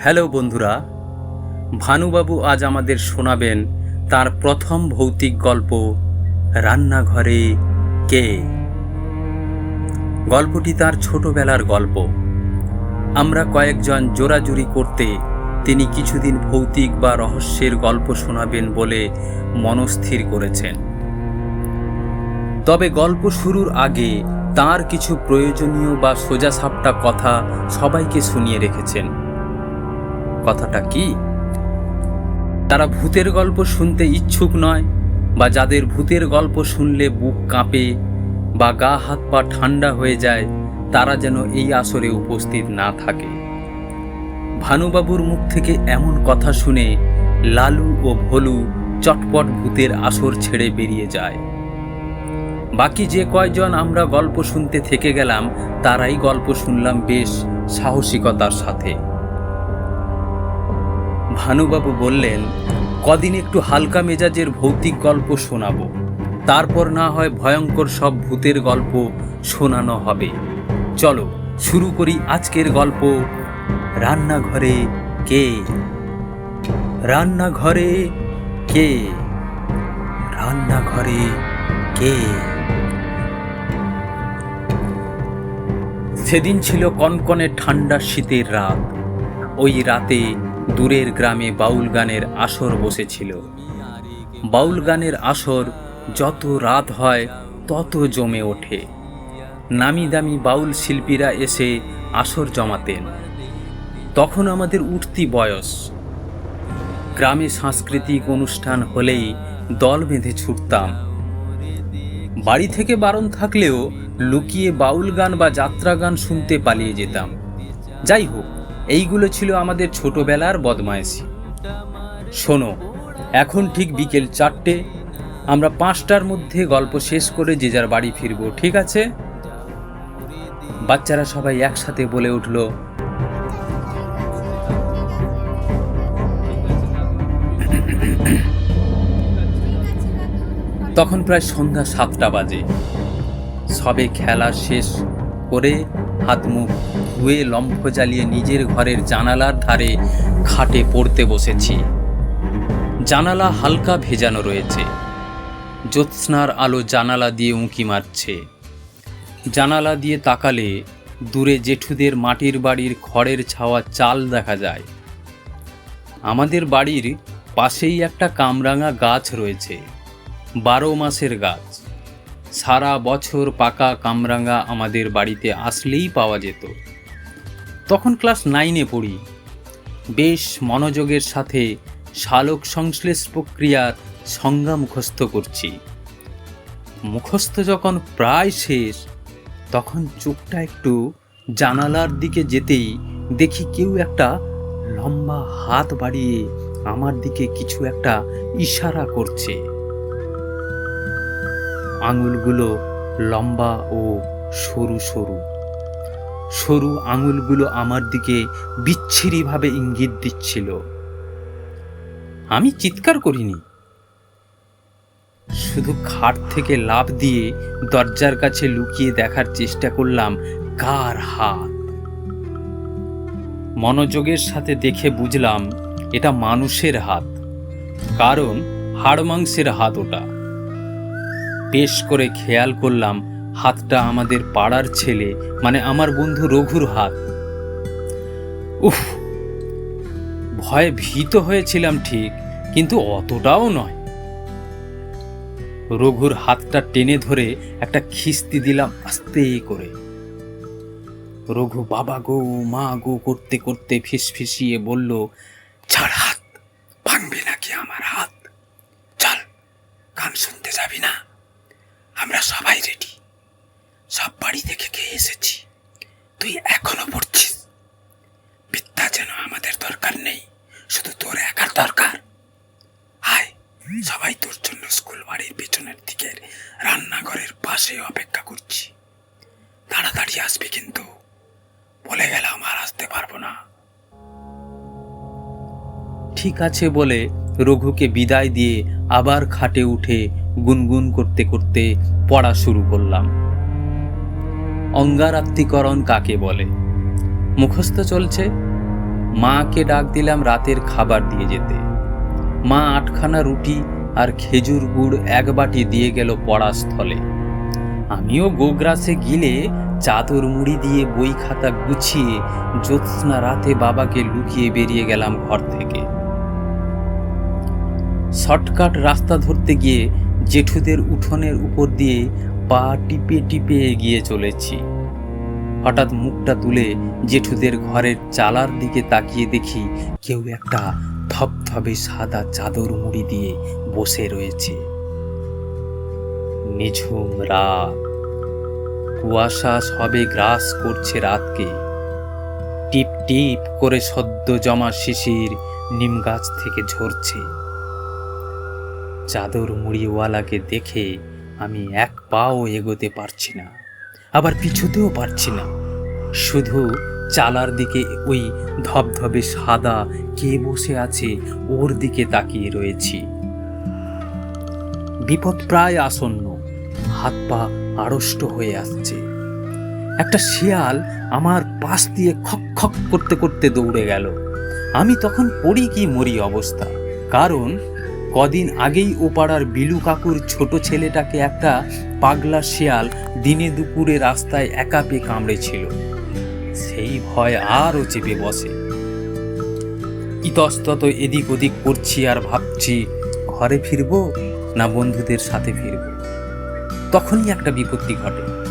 Hello বন্ধুরা, ভানুবাবু আজ আমাদের শোনাবেন তার প্রথম ভৌতিক গল্প, রান্নাঘরে কে? গল্পটি তার ছোটবেলার গল্প। আমরা কয়েকজন জোরাজুরি করতে তিনি কিছুদিন ভৌতিক বা রহস্যের গল্প শোনাবেন বলে মনস্থির করেছেন। তবে গল্প শুরুর আগে তার কিছু প্রয়োজনীয় বা সোজাসাপটা কথা সবাইকে শুনিয়ে রেখেছেন। কথাটা কি? তারা ভূতের গল্প শুনতে ইচ্ছুক নয় বা যাদের ভূতের গল্প শুনলে বুক কাঁপে বা গা হাত পা ঠান্ডা হয়ে যায়, তারা যেন এই আসরে উপস্থিত না থাকে। ভানুবাবুর মুখ থেকে এমন কথা শুনে লালু ও ভলু চটপট ভূতের আসর ছেড়ে বেরিয়ে যায়। বাকি যে কয়জন আমরা গল্প শুনতে থেকে গেলাম, তারাই গল্প শুনলাম বেশ সাহসিকতার সাথে। ভানুবাবু বললেন, কদিন একটু হালকা মেজাজের ভৌতিক গল্প শোনাবো। তারপর না হয় ভয়ঙ্কর সব ভূতের গল্প শোনানো হবে। চলো, শুরু করি আজকের গল্প। রান্নাঘরে কে? রান্নাঘরে কে? রান্নাঘরে কে? সেদিন ছিল কনকনে ঠান্ডা শীতের রাত। ওই রাতে দূরের গ্রামে বাউল গানের আসর বসেছিল। বাউল গানের আসর যত রাত হয়, তত জমে ওঠে। নামি দামি বাউল শিল্পীরা এসে আসর জমাতেন। তখন আমাদের উঠতি বয়স। গ্রামে সাংস্কৃতিক অনুষ্ঠান হলেই দল বেঁধে ছুটতাম। বাড়ি থেকে বারণ থাকলেও লুকিয়ে বাউল গান বা যাত্রা গান শুনতে পালিয়ে যেতাম। যাই হোক এইগুলো ছিল আমাদের ছোটবেলার বদমায়েশি শোনো, এখন ঠিক বিকেল চারটে, আমরা পাঁচটার মধ্যে গল্প শেষ করে যে যার বাড়ি ফিরবো, ঠিক আছে? বাচ্চারা সবাই একসাথে বলে উঠল, তখন প্রায় সন্ধ্যা সাতটা বাজে। সবে খেলা শেষ করে হাত মুখ ধুয়ে লম্ফ জ্বালিয়ে নিজের ঘরের জানালার ধারে খাটে পড়তে বসেছি। জানালা হালকা ভেজানো রয়েছে। জ্যোৎস্নার আলো জানালা দিয়ে উঁকি মারছে। জানালা দিয়ে তাকালে দূরে জেঠুদের মাটির বাড়ির খড়ের ছাওয়া চাল দেখা যায়। আমাদের বাড়ির পাশেই একটা কামরাঙা গাছ রয়েছে। বারো মাসের গাছ। সারা বছর পাকা কামরাঙা আমাদের বাড়িতে আসলেই পাওয়া যেত। তখন ক্লাস নাইনে পড়ি। বেশ মনোযোগের সাথে শালক সংশ্লেষ প্রক্রিয়ার সংজ্ঞা মুখস্থ করছি। মুখস্থ যখন প্রায় শেষ, তখন চোখটা একটু জানালার দিকে যেতেই দেখি কেউ একটা লম্বা হাত বাড়িয়ে আমার দিকে কিছু একটা ইশারা করছে। আঙুলগুলো লম্বা ও সরু সরু। সরু আঙুলগুলো আমার দিকে বিচ্ছিরিভাবে ইঙ্গিত দিচ্ছিল। আমি চিৎকার করিনি। শুধু খাট থেকে লাফ দিয়ে দরজার কাছে লুকিয়ে দেখার চেষ্টা করলাম, কার হাত? মনোযোগের সাথে দেখে বুঝলাম, এটা মানুষের হাত, কারণ হাড় মাংসের হাত ওটা। বেশ করে খেয়াল করলাম হাতটা আমাদের পাড়ার ছেলে মানে আমার বন্ধু রঘুর হাত। উফ, ভয়ে ভীত হয়েছিলাম ঠিক, কিন্তু অতটাও নয়। রঘুর হাতটা টেনে ধরে একটা খিস্তি দিলাম আস্তে করে। রঘু বাবা গো, মা গো, করতে করতে ফিসফিসিয়ে বলল, ছাড় হাত, ভাঙবে নাকি আমার হাত চল গান শুনতে যাবি না আমরা সবাই রেডি সব বাড়ি থেকে খেয়ে এসেছি। তুই এখনও পড়ছিস। বিদ্যা যেন আমাদের দরকার নেই। শুধু তোর একার দরকার। আয়, সবাই তোর জন্য স্কুল বাড়ির পেছনের দিকের রান্নাঘরের পাশে অপেক্ষা করছি। তাড়াতাড়ি আসবি কিন্তু। বলে গেলাম আর আসতে পারব না। ঠিক আছে বলে রঘুকে বিদায় দিয়ে আবার খাটে উঠে গুনগুন করতে করতে পড়া শুরু করলাম। অঙ্গারাত্মিকরণ কাকে বলে? মুখস্থ চলছে? মাকে ডাক দিলাম রাতের খাবার দিয়ে যেতে। মা আটখানা রুটি আর খেজুর গুড় এক বাটি দিয়ে গেল পড়াস্থলে আমিও গোগ্রাসে গিলে চাদর মুড়ি দিয়ে বই খাতা গুছিয়ে জ্যোৎস্না রাতে বাবাকে লুকিয়ে বেরিয়ে গেলাম ঘর থেকে। শর্টকাট রাস্তা ধরতে গিয়ে জেঠুদের উঠোনের উপর দিয়ে পা টিপে টিপে এগিয়ে চলেছি। হঠাৎ মুখটা তুলে জেঠুদের ঘরের চালার দিকে তাকিয়ে দেখি কেউ একটা ধপধপে সাদা চাদর মুড়ি দিয়ে বসে রয়েছে। নিঝুম রাত। কুয়াশা সবে গ্রাস করছে রাতকে। টিপ টিপ করে সদ্য জমা শিশির নিম গাছ থেকে ঝরছে। চাদর মুড়িওয়ালাকে দেখে আমি এক পাও এগোতে পারছি না, আবার পিছুতেও পারছি না। শুধু চালার দিকে ওই ধবধবে সাদা কে বসে আছে ওর দিকে তাকিয়ে রয়েছি। বিপদ প্রায় আসন্ন, হাত পা আড়ষ্ট হয়ে আসছে। একটা শিয়াল আমার পাশ দিয়ে খক খক করতে করতে দৌড়ে গেল। আমি তখন পড়ি কি মরি অবস্থা, কারণ কদিন আগেই ও পাড়ার বিলু কাকুর ছোট ছেলেটাকে একটা পাগলা শিয়াল দিনে দুপুরে রাস্তায় একা পেয়ে কামড়েছিল। সেই ভয় আরও চেপে বসে। ইতস্তত এদিক ওদিক করছি আর ভাবছি, ঘরে ফিরবো না বন্ধুদের সাথে ফিরবো? তখনই একটা বিপত্তি ঘটে।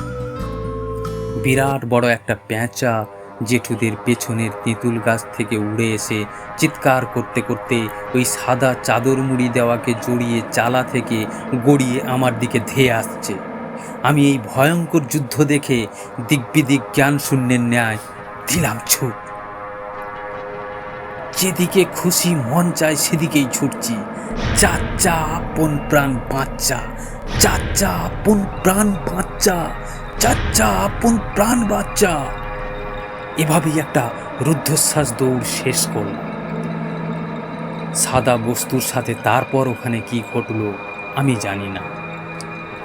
বিরাট বড় একটা পেঁচা জেঠুদের পেছনের তেঁতুল গাছ থেকে উড়ে এসে চিৎকার করতে করতে ওই সাদা চাদর মুড়ি দেওয়াকে জড়িয়ে চালা থেকে গড়িয়ে আমার দিকে ধেয়ে আসছে। আমি এই ভয়ঙ্কর যুদ্ধ দেখে দিগ্বিদিক জ্ঞান শূন্যের ন্যায় দিলাম ছুট। যেদিকে খুশি মন চায় সেদিকেই ছুটছি। চাচা আপন প্রাণ বাচ্চা চাচা আপন প্রাণ বাচ্চা চাচা আপন প্রাণ বাচ্চা। এভাবেই একটা রুদ্ধশ্বাস দৌড় শেষ করলাম সাদা বস্তুর সাথে তারপর ওখানে কি ঘটলো, আমি জানি না।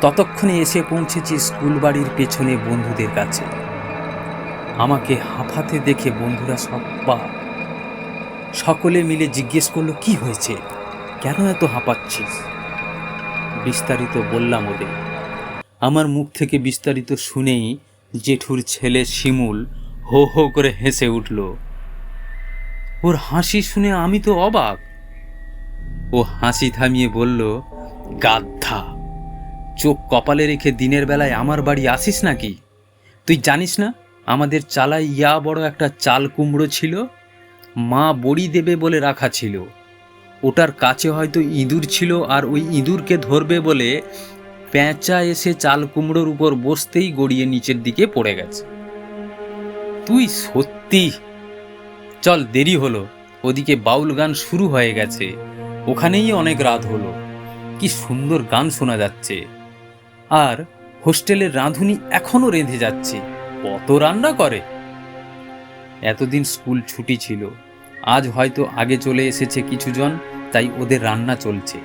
ততক্ষণে এসে পৌঁছেছি স্কুল বাড়ির পেছনে বন্ধুদের কাছে। আমাকে হাঁফাতে দেখে বন্ধুরা সব পা, সকলে মিলে জিজ্ঞেস করল, কি হয়েছে? কেন এত হাঁপাচ্ছিস? বিস্তারিত বললাম ওদের। আমার মুখ থেকে বিস্তারিত শুনেই জেঠুর ছেলে শিমুল হো হো করে হেসে উঠল। ওর হাসি শুনে আমি তো অবাক। ও হাসি থামিয়ে বলল গাদ্ধা চোখ কপালে রেখে দিনের বেলায় আমার বাড়ি আসিস নাকি? তুই জানিস না, আমাদের চালায় ইয়া বড় একটা চাল কুমড়ো ছিল, মা বড়ি দেবে বলে রাখা ছিল। ওটার কাছে হয়তো ইঁদুর ছিল আর ওই ইঁদুরকে ধরবে বলে পেঁচা এসে চাল কুমড়োর উপর বসতেই গড়িয়ে নিচের দিকে পড়ে গেছে। তুই সত্যি? চল, দেরি হলো। ওদিকে বাউল গান শুরু হয়ে গেছে। ওখানেই অনেক রাত হলো। কি সুন্দর গান শোনা যাচ্ছে। আর হোস্টেলের রাঁধুনি এখনও রেঁধে যাচ্ছে। কত রান্না করে? এতদিন স্কুল ছুটি ছিল। আজ হয়তো আগে চলে এসেছে কিছুজন, তাই ওদের রান্না চলছে।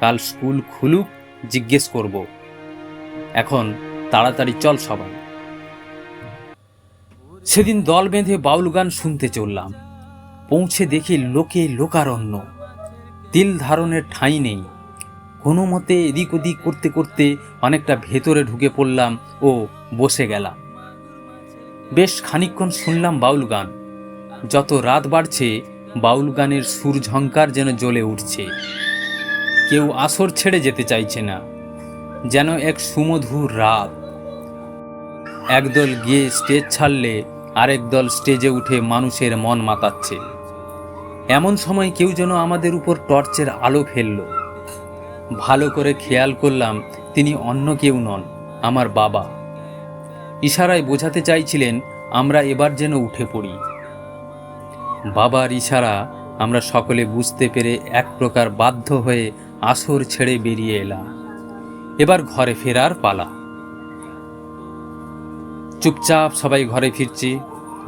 কাল স্কুল খুলুক, জিজ্ঞেস করব। এখন তাড়াতাড়ি চল সবাই। সেদিন দল বেঁধে বাউল গান শুনতে চললাম। পৌঁছে দেখি লোকে লোকারণ্য। তিল ধারণের ঠাঁই নেই। কোনো মতে এদিক ওদিক করতে করতে অনেকটা ভেতরে ঢুকে পড়লাম ও বসে গেলাম। বেশ খানিকক্ষণ শুনলাম বাউল গান। যত রাত বাড়ছে, বাউল গানের সুর ঝঙ্কার যেন জ্বলে উঠছে। কেউ আসর ছেড়ে যেতে চাইছে না। যেন এক সুমধুর রাত। একদল গিয়ে স্টেজ ছাড়লে আরেক দল স্টেজে উঠে মানুষের মন মাতাচ্ছে। এমন সময় কেউ যেন আমাদের উপর টর্চের আলো ফেলল। ভালো করে খেয়াল করলাম তিনি অন্য কেউ নন, আমার বাবা। ইশারায় বোঝাতে চাইছিলেন, আমরা এবার যেন উঠে পড়ি। বাবার ইশারা আমরা সকলে বুঝতে পেরে এক প্রকার বাধ্য হয়ে আসর ছেড়ে বেরিয়ে এলাম। এবার ঘরে ফেরার পালা। চুপচাপ সবাই ঘরে ফিরছি।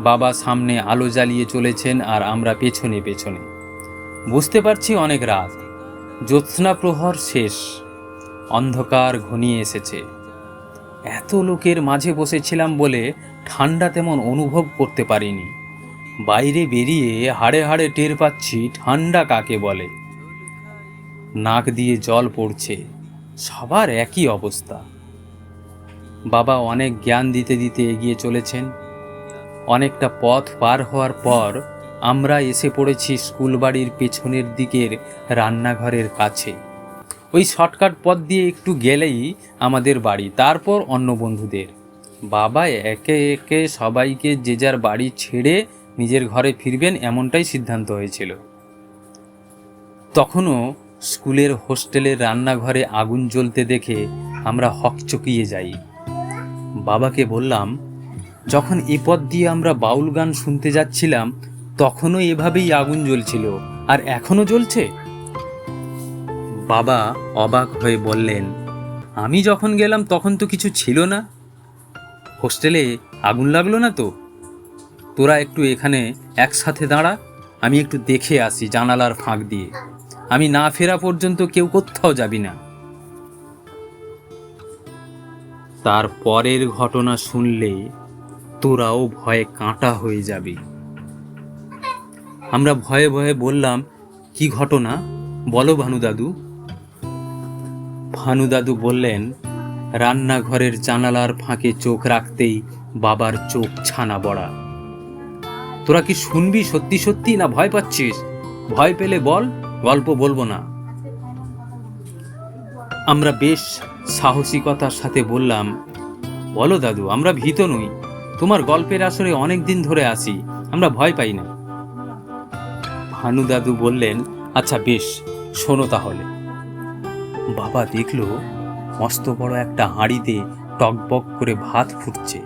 বাবা সামনে আলো জ্বালিয়ে চলেছেন আর আমরা পেছনে পেছনে। বুঝতে পারছি অনেক রাত। জ্যোৎস্না প্রহর শেষ। অন্ধকার ঘনিয়ে এসেছে। এত লোকের মাঝে বসেছিলাম বলে ঠান্ডা তেমন অনুভব করতে পারিনি। বাইরে বেরিয়ে হাড়ে হাড়ে টের পাচ্ছি ঠান্ডা কাকে বলে। নাক দিয়ে জল পড়ছে। সবার একই অবস্থা। বাবা অনেক জ্ঞান দিতে দিতে এগিয়ে চলেছেন। অনেকটা পথ পার হওয়ার পর আমরা এসে পড়েছি স্কুল বাড়ির পেছনের দিকের রান্নাঘরের কাছে। ওই শর্টকাট পথ দিয়ে একটু গেলেই আমাদের বাড়ি, তারপর অন্য বন্ধুদের। বাবা একে একে সবাইকে যে যার বাড়ি ছেড়ে নিজের ঘরে ফিরবেন এমনটাই সিদ্ধান্ত হয়েছিল। তখনও স্কুলের হোস্টেলের রান্নাঘরে আগুন জ্বলতে দেখে আমরা হকচকিয়ে যাই। বাবাকে বললাম, যখন এ পথ দিয়ে আমরা বাউল গান শুনতে যাচ্ছিলাম, তখনও এভাবেই আগুন জ্বলছিল, আর এখনও জ্বলছে? বাবা অবাক হয়ে বললেন, আমি যখন গেলাম তখন তো কিছু ছিল না। হোস্টেলে আগুন লাগল না তো। তোরা একটু এখানে একসাথে দাঁড়া, আমি একটু দেখে আসি জানালার ফাঁক দিয়ে। আমি না ফেরা পর্যন্ত কেউ কোথাও যাবি না। তার পরের ঘটনা শুনলে তোরাও ভয়ে কাঁটা হয়ে যাবে। আমরা ভয়ে ভয়ে বললাম, কি ঘটনা? বলো ভানু দাদু ভানু দাদু বললেন, রান্নাঘরের জানালার ফাঁকে চোখ রাখতেই বাবার চোখ ছানা বড়া। তোরা কি শুনবি সত্যি সত্যি না ভয় পাচ্ছিস? ভয় পেলে বল, গল্প বলব না। আমরা বেশ সাহসিকতার সাথে বললাম, বলো দাদু, আমরা ভীত নই। তোমার গল্পের আসরে অনেক দিন ধরে আসি আমরা ভয় পাই না। ভানু দাদু বললেন আচ্ছা বেশ, শোনো তাহলে। বাবা দেখল, মস্ত বড় একটা হাঁড়িতে টকবক করে ভাত ফুটছে,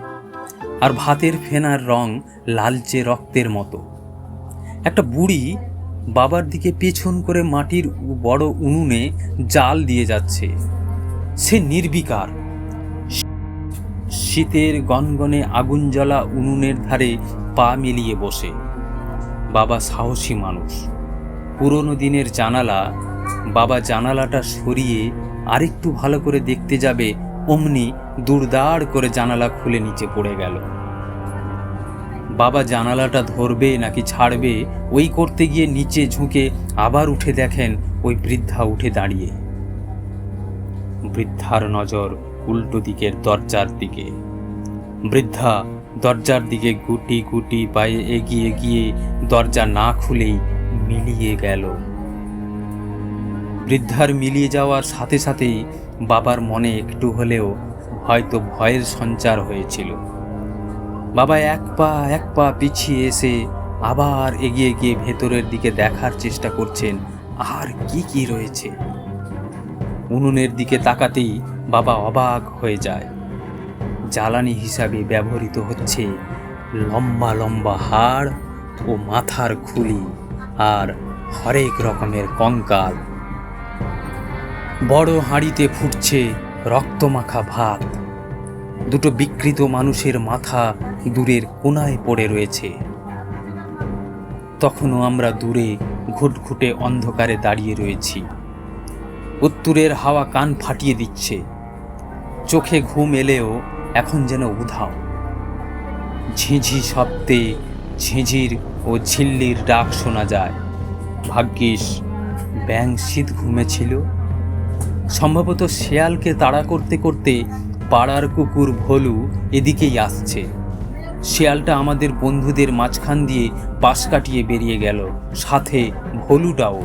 আর ভাতের ফেনার রং লালচে রক্তের মতো। একটা বুড়ি বাবার দিকে পেছন করে মাটির বড় উনুনে জাল দিয়ে যাচ্ছে। সে নির্বিকার। শীতের গনগনে আগুন জ্বলা উনুনের ধারে পা মিলিয়ে বসে। বাবা সাহসী মানুষ। পুরনো দিনের জানালা, বাবা জানালাটা সরিয়ে আরেকটু ভালো করে দেখতে যাবে, অমনি দুর্দাড় করে জানালা খুলে নিচে পড়ে গেল। বাবা জানালাটা ধরবে নাকি ছাড়বে, ওই করতে গিয়ে নিচে ঝুঁকে আবার উঠে দেখেন ওই বৃদ্ধা উঠে দাঁড়িয়ে। বৃদ্ধার নজর উল্টো দিকের দরজার দিকে। বৃদ্ধা দরজার দিকে গুটি গুটি পায়ে এগিয়ে গিয়ে দরজা না খুলেই মিলিয়ে গেল। বৃদ্ধার মিলিয়ে যাওয়ার সাথে সাথেই বাবার মনে একটু হলেও হয়তো ভয়ের সঞ্চার হয়েছিল। বাবা এক পা এক পা পিছিয়ে এসে আবার এগিয়ে গিয়ে ভেতরের দিকে দেখার চেষ্টা করছেন। আর কি কি রয়েছে? উনুনের দিকে তাকাতেই বাবা অবাক হয়ে যায়। জ্বালানি হিসাবে ব্যবহৃত হচ্ছে লম্বা লম্বা হাড় ও মাথার খুলি আর হরেক রকমের কঙ্কাল। বড় হাঁড়িতে ফুটছে রক্তমাখা ভাত। দুটো বিকৃত মানুষের মাথা দূরের কোনায় পড়ে রয়েছে। তখনও আমরা দূরে ঘুটঘুটে অন্ধকারে দাঁড়িয়ে রয়েছি। উত্তরের হাওয়া কান ফাটিয়ে দিচ্ছে। চোখে ঘুম এলেও এখন যেন উধাও। ঝিঝি শব্দে ঝিঝির ও ঝিল্লির ডাক শোনা যায়। ভাগ্যিস ব্যাং শীত ঘুমেছিল। সম্ভবত শেয়ালকে তাড়া করতে করতে পাড়ার কুকুর ভলু এদিকেই আসছে। শেয়ালটা আমাদের বন্ধুদের মাঝখান দিয়ে পাশ কাটিয়ে বেরিয়ে গেল, সাথে ভলুটাও।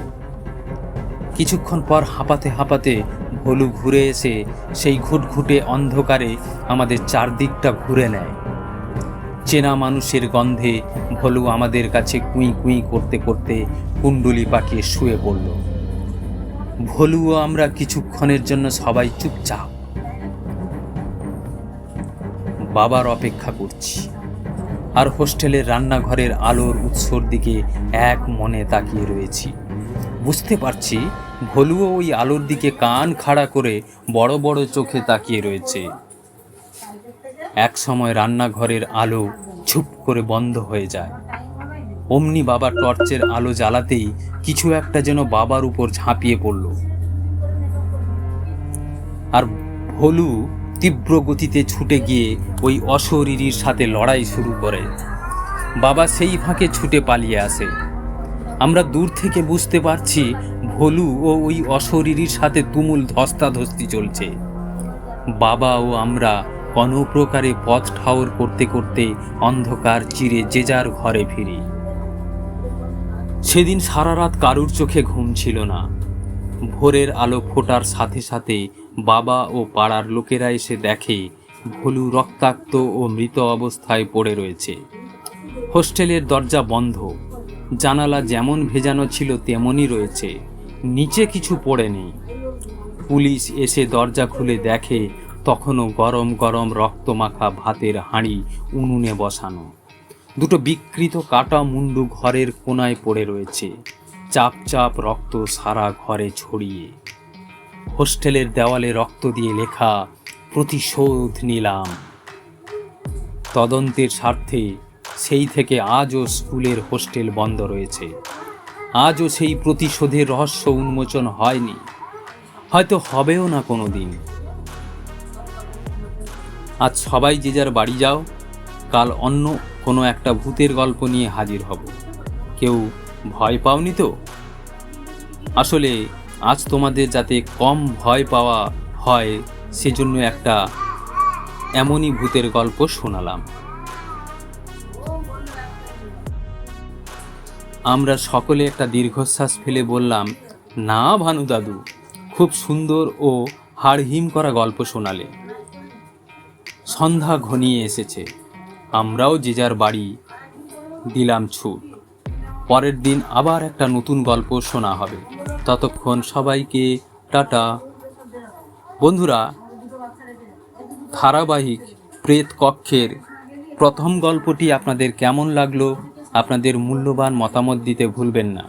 কিছুক্ষণ পর হাঁপাতে হাঁপাতে ভলু ঘুরে এসে সেই ঘুটঘুটে অন্ধকারে আমাদের চারদিকটা ঘুরে নেয়। চেনা মানুষের গন্ধে ভলু আমাদের কাছে কুঁই কুঁই করতে করতে কুণ্ডুলি পাকিয়ে শুয়ে পড়ল। ভলু আমরা কিছুক্ষণের জন্য সবাই চুপচাপ বাবার অপেক্ষা করছি। আর হোস্টেলের রান্নাঘরের আলোর উৎসর দিকে এক মনে তাকিয়ে রয়েছি। বুঝতে পারছি ভলুও ওই আলোর দিকে কান খাড়া করে বড় বড় চোখে তাকিয়ে রয়েছে। এক সময় রান্নাঘরের আলো ঝুপ করে বন্ধ হয়ে যায়। অমনি বাবা টর্চের আলো জ্বালাতেই কিছু একটা যেন বাবার উপর ঝাঁপিয়ে পড়ল। আর ভলু তীব্র গতিতে ছুটে গিয়ে ওই অশরীরীর সাথে লড়াই শুরু করে। বাবা সেই ফাঁকে ছুটে পালিয়ে আসে। আমরা দূর থেকে বুঝতে পারছি ভোলু ও ওই অশরীরীর সাথে তুমুল ধস্তাধস্তি চলছে। বাবা ও আমরা কোনো প্রকারে পথ ঠাউর করতে করতে অন্ধকার চিরে যে যার ঘরে ফিরি। সেদিন সারা রাত কারুর চোখে ঘুম ছিল না। ভোরের আলো ফোটার সাথে সাথে বাবা ও পাড়ার লোকেরা এসে দেখে ভোলু রক্তাক্ত ও মৃত অবস্থায় পড়ে রয়েছে। হোস্টেলের দরজা বন্ধ। জানালা যেমন ভেজানো ছিল তেমনই রয়েছে। নিচে কিছু পড়েনি পুলিশ এসে দরজা খুলে দেখে তখনও গরম গরম রক্তমাখা ভাতের হাঁড়ি উনুনে বসানো। দুটো বিকৃত কাটা মুন্ডু ঘরের কোনায় পড়ে রয়েছে। চাপ চাপ রক্ত সারা ঘরে ছড়িয়ে। হোস্টেলের দেওয়ালে রক্ত দিয়ে লেখা, প্রতিশোধ নিলাম। তদন্তের স্বার্থে সেই থেকে আজও স্কুলের হোস্টেল বন্ধ রয়েছে। আজও সেই প্রতিশোধের রহস্য উন্মোচন হয়নি। হয়তো হবেও না কোনো দিন আজ সবাই যে যার বাড়ি যাও, কাল অন্য কোনো একটা ভূতের গল্প নিয়ে হাজির হব। কেউ ভয় পাওনি তো? আসলে আজ তোমাদের যাতে কম ভয় পাওয়া হয়, সেজন্য একটা এমনই ভূতের গল্প শোনালাম। আমরা সকলে একটা দীর্ঘশ্বাস ফেলে বললাম, না ভানু দাদু, খুব সুন্দর ও হাড়হিম করা গল্প শোনালে। সন্ধ্যা ঘনিয়ে এসেছে, আমরাও যে যার বাড়ি দিলাম ছুট। পরের দিন আবার একটা নতুন গল্প শোনা হবে। ততক্ষণ সবাইকে টাটা। বন্ধুরা, ধারাবাহিক প্রেত কক্ষের প্রথম গল্পটি আপনাদের কেমন লাগল? আপনাদের মূল্যবান মতামত দিতে ভুলবেন না।